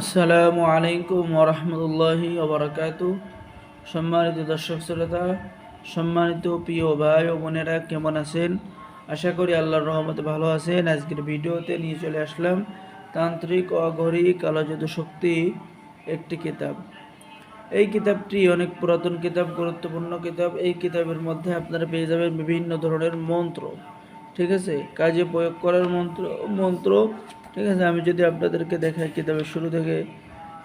আসসালামু আলাইকুম ওরহমতুল্লাহি ওবরাকাত। সম্মানিত দর্শক শ্রোতা, সম্মানিত প্রিয় ভাই ও বোনেরা কেমন আছেন? আশা করি আল্লাহর রহমতে ভালো আছেন। আজকের ভিডিওতে নিয়ে চলে আসলাম তান্ত্রিক অঘরিক আলোচিত শক্তি একটি কিতাব। এই কিতাবটি অনেক পুরাতন কিতাব, গুরুত্বপূর্ণ কিতাব। এই কিতাবের মধ্যে আপনারা পেয়ে যাবেন বিভিন্ন ধরনের মন্ত্র, ঠিক আছে? কাজে প্রয়োগ করার মন্ত্র মন্ত্র ঠিক আছে, আমি যদি আপনাদেরকে দেখাই কিতাবের শুরু থেকে,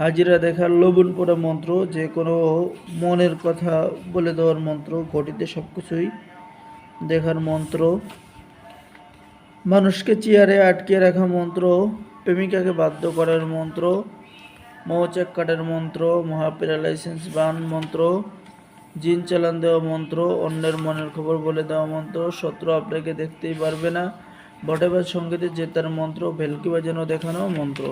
হাজিরা দেখার লোবন পড়া মন্ত্র, যে কোনো মনের কথা বলে দেওয়ার মন্ত্র, ঘটিতে সব কিছুই দেখার মন্ত্র। মানুষকে চেয়ারে আটকে রাখা মন্ত্র, প্রেমিকাকে বাধ্য করার মন্ত্র, মৌচাক কাটার মন্ত্র মহাপ্যারালাইসেন্স বান মন্ত্র, জিন চালান দেওয়া মন্ত্র, অন্যের মনের খবর বলে দেওয়া মন্ত্র, শত্রু আপনাকে দেখতেই পারবে না। বটেবাজ সঙ্গীতে জেতার মন্ত্র, ভেলকি বাজানো দেখানো মন্ত্র।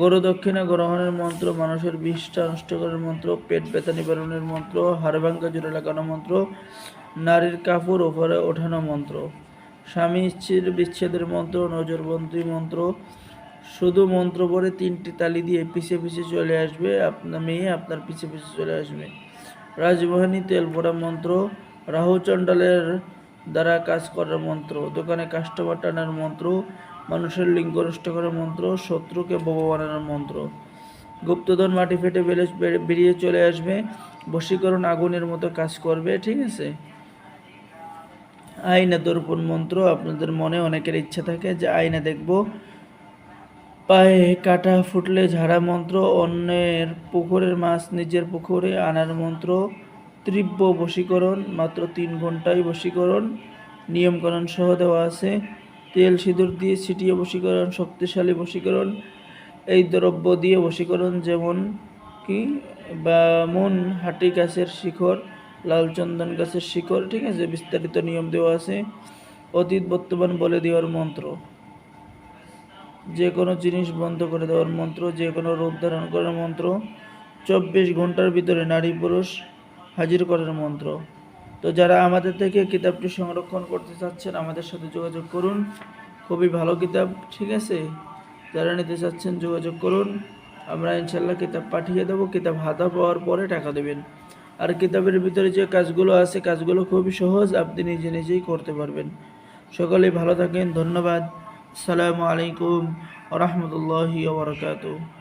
গরু দক্ষিণা গ্রহণের মন্ত্র, মানুষের বিষটা নষ্ট করার মন্ত্র, পেট ব্যথা নিবারণের মন্ত্র, হাড় ভাঙ্গা জোরে লাগানো মন্ত্র, নারীর কাপড় ওপরে ওঠানো মন্ত্র, স্বামী স্ত্রীর বিচ্ছেদের মন্ত্র, নজরবন্দি মন্ত্র, শুধু মন্ত্র পরে তিনটি তালি দিয়ে পিছে পিছে চলে আসবে আপনার মেয়ে, আপনার পিছে পিছে চলে আসবে। রাজবাহিনী তেল পড়া মন্ত্র রাহু চণ্ডালের দ্বারা কাজ করার মন্ত্র, দোকানে কাস্টমার টানার মন্ত্র, মানুষের লিঙ্গ নষ্ট করার মন্ত্র, শত্রুকে বোবা বানানোর মন্ত্র। গুপ্তধন মাটি ফেটে বেলে বেরিয়ে চলে আসবে, বশীকরণ আগুনের মতো কাজ করবে, ঠিক আছে? আয়না দর্পণ মন্ত্র, আপনাদের মনে অনেকের ইচ্ছা থাকে যে আয়না দেখব। পায়ে কাটা ফুটলে ঝাড়া মন্ত্র, অন্যের পুকুরের মাছ নিজের পুকুরে আনার মন্ত্র। তীব্র বশীকরণ, মাত্র তিন ঘন্টায় বশীকরণ নিয়মকরণ সহ দেওয়া আছে। তেল সিঁদুর দিয়ে ছিটিয়ে বশীকরণ, শক্তিশালী বশীকরণ, এই দ্রব্য দিয়ে বশীকরণ যেমন কি? বা মন হাটি গাছের শিখর, লাল চন্দন গাছের শিকড় ঠিক আছে, বিস্তারিত নিয়ম দেওয়া আছে। অতীত বর্তমান বলে দেওয়ার মন্ত্র। যে কোনো জিনিস বন্ধ করে দেওয়ার মন্ত্র, যে কোনো রূপ ধারণ করার মন্ত্র। চব্বিশ ঘণ্টার ভিতরে নারী পুরুষ হাজির করার মন্ত্র। তো যারা আমাদের থেকে কিতাবটি সংরক্ষণ করতে চাচ্ছেন, আমাদের সাথে যোগাযোগ করুন। খুবই ভালো কিতাব, ঠিক আছে? যারা নিতে চাচ্ছেন, যোগাযোগ করুন। আমরা ইনশাল্লাহ কিতাব পাঠিয়ে দেবো। কিতাব হাতা পাওয়ার পরে টাকা দেবেন। আর কিতাবের ভিতরে যে কাজগুলো আছে, কাজগুলো খুবই সহজ। আপনি নিজে নিজেই করতে পারবেন। সকলেই ভালো থাকেন। ধন্যবাদ। আসসালামু আলাইকুম রহমতুল্লাহি ওবরাকাতুহ